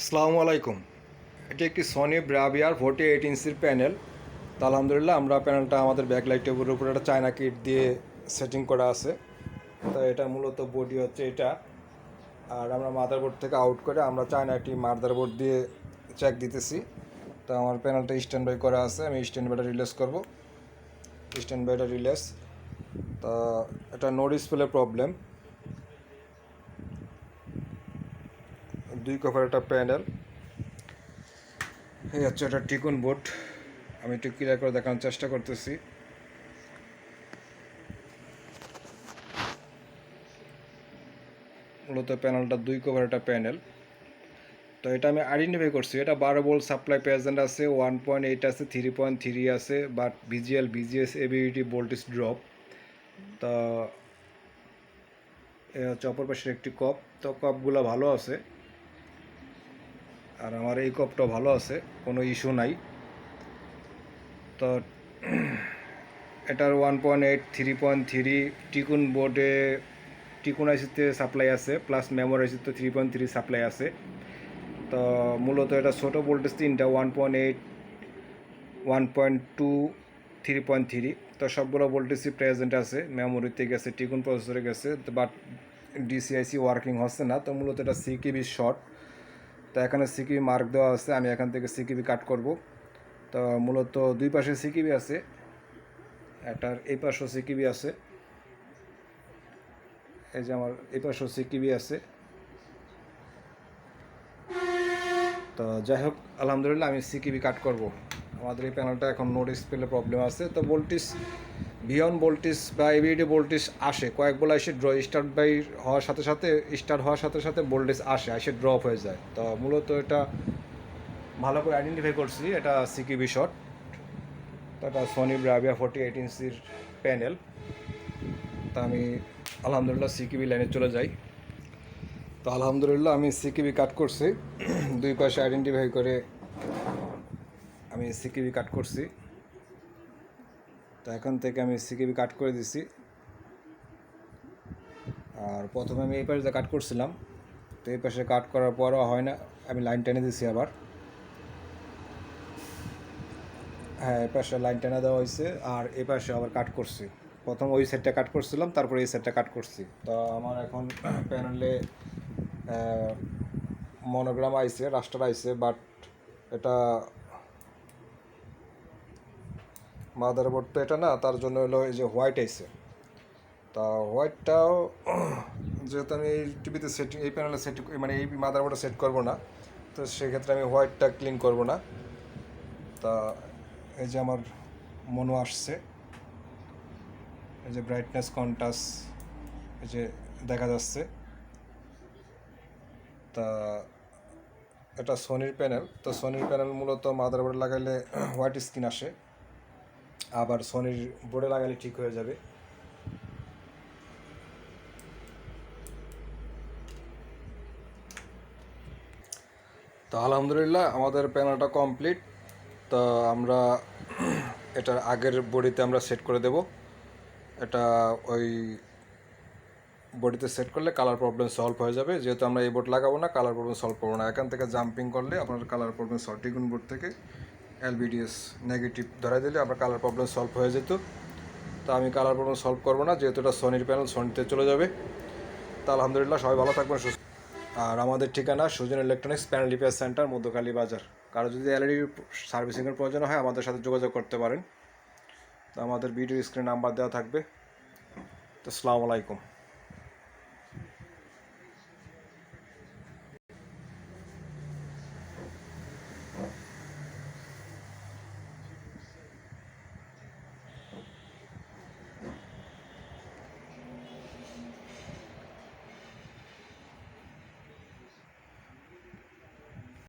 আসসালামু আলাইকুম। এটি একটি সনি ব্রাভিয়ার ফোর্টি এইট ইঞ্চির প্যানেল তা আলহামদুলিল্লাহ, আমরা প্যানেলটা আমাদের ব্যাকলাইট টেবিলের উপরে একটা চায়না কিট দিয়ে সেটিং করা আছে। তো এটা মূলত বডি হচ্ছে এটা। আর আমরা মাদারবোর্ড থেকে আউট করে আমরা চায়না একটি মাদারবোর্ড দিয়ে চেক দিতেছি। তো আমার প্যানেলটা স্ট্যান্ড বাই করা আছে, আমি স্ট্যান্ড বাইটা রিলেস করব। স্ট্যান্ড বাইটা রিলেস তো এটা নো ডিসপ্লে প্রবলেম দুই কভার একটা প্যানেল এই হচ্ছে একটা টিকুন বোর্ড আমি একটু ক্লিয়ার করে দেখানোর চেষ্টা করতেছি। মূলত প্যানেলটা দুই কভার একটা প্যানেল তো এটা আমি আইডেন্টিফাই করছি। এটা বারো বোল্ট সাপ্লাই প্রেজেন্ট আছে ওয়ান পয়েন্ট এইট আছে থ্রি পয়েন্ট থ্রি আছে বাট ভিজিএল ভিজিএস এবিইটি ভোল্টেজ ড্রপ তো হচ্ছে অপর পাশের একটি কপ তো কপগুলো ভালো আছে। আর আমার এই কপটা ভালো আছে, কোনো ইস্যু নাই। তো এটার one point eight three point three T con বোর্ডে টিকুন আইসিতে সাপ্লাই আছে প্লাস মেমোরি আইসিতে থ্রি পয়েন্ট থ্রি সাপ্লাই আছে। তো মূলত এটা ছোটো ভোল্টেজ তিনটা one point eight one point two three point three তো সবগুলো ভোল্টেজই প্রেজেন্ট আছে মেমোরিতে গেছে, টিকুন প্রসেসরে গেছে বাট ডিসিআইসি ওয়ার্কিং হচ্ছে না। তো মূলত এটা সিকিবি শর্ট তো এখানে সিকিবি মার্ক দেওয়া আছে, আমি এখান থেকে সিকিবি কাট করব। তো মূলত দুই পাশে সিকিবি আছে, এটার এই পাশেও সিকিবি আছে, এই যে আমার এই পাশেও সিকিবি আছে। তো যাই হোক, আলহামদুলিল্লাহ আমি সিকিবি কাট করব। আমাদের এই প্যানেলটা এখন নোট ডিসপ্লে প্রবলেম আছে, তো ভোল্টেজ বিয়ন ভোল্টেজ বা এবিডি ভোল্টেজ আসে, কয়েক বলা এসে ড্র স্টার্ট বাই হওয়ার সাথে সাথে স্টার্ট হওয়ার সাথে সাথে ভোল্টেজ আসে, এসে ড্রপ হয়ে যায়। তো মূলত এটা ভালো করে আইডেন্টিফাই করছি, এটা সিকিবি শট এটা সনি ব্রাভিয়া ফোর্টি এইট ইঞ্চির প্যানেল তা আমি আলহামদুলিল্লাহ সিকিবি লাইনে চলে যাই। তো আলহামদুলিল্লাহ আমি সিকিবি কাট করছি। দুই পাশে আইডেন্টিফাই করে আমি সিকিবি কাট করছি। তো এখন থেকে আমি সিকিবি কাট করে দিছি। আর প্রথমে আমি এই পাশে কাট করছিলাম, তো এই পাশে কাট করার পরও হয় না, আমি লাইন টেনে দিছি আবার। হ্যাঁ এই পাশে লাইন টেনে দেওয়া হয়েছে, আর এই পাশে আবার কাট করছি। প্রথম ওই সেটটা কাট করছিলাম, তারপরে এই সেটটা কাট করছি। তো আমার এখন প্যানেলে মনোগ্রাম আইছে রাস্টার আইছে বাট এটা মাদারবোর্ড তো এটা না, তার জন্য হলো এই যে হোয়াইট আইছে। তা হোয়াইটটাও যেহেতু আমি এই টিভিতে সেটিং এই প্যানেলে সেট মানে এই মাদারবোর্ডে সেট করব না, তো সেক্ষেত্রে আমি হোয়াইটটা ক্লিন করব না। তা এই যে আমার মনো আসছে, এই যে ব্রাইটনেস কন্টাস এই যে দেখা যাচ্ছে। তা এটা সোনির প্যানেল তো সোনির প্যানেল মূলত মাদারবোর্ডে লাগাইলে হোয়াইট স্ক্রিন আসে। আবার সোনির বোর্ডে লাগালে ঠিক হয়ে যাবে। তো আলহামদুলিল্লাহ, আমাদের প্যানেলটা কমপ্লিট তো আমরা এটার আগের বডিতে আমরা সেট করে দেব। এটা ওই বডিতে সেট করলে কালার প্রবলেম সলভ হয়ে যাবে। যেহেতু আমরা এই বোর্ড লাগাবো না কালার প্রবলেম সলভ করব না। এখান থেকে জাম্পিং করলে আপনার কালার প্রবলেম সলভ বোর্ড থেকে এলবিডিএস নেগেটিভ ধরা দিলে আপনার কালার প্রবলেম সলভ হয়ে যেত। তো আমি কালার প্রবলেম সলভ করব না, যেহেতু এটা সনির প্যানেল সনিতে চলে যাবে। তা আলহামদুলিল্লাহ সবাই ভালো থাকবেন, সুস্থ আর আমাদের ঠিকানা Sujon electronics panel repair centre মধ্যকালী বাজার। কারও যদি এলইডি সার্ভিসিংয়ের প্রয়োজন হয়, আমাদের সাথে যোগাযোগ করতে পারেন। তো আমাদের ভিডিও স্ক্রিন নাম্বার দেওয়া থাকবে। তো আসসালামু আলাইকুম।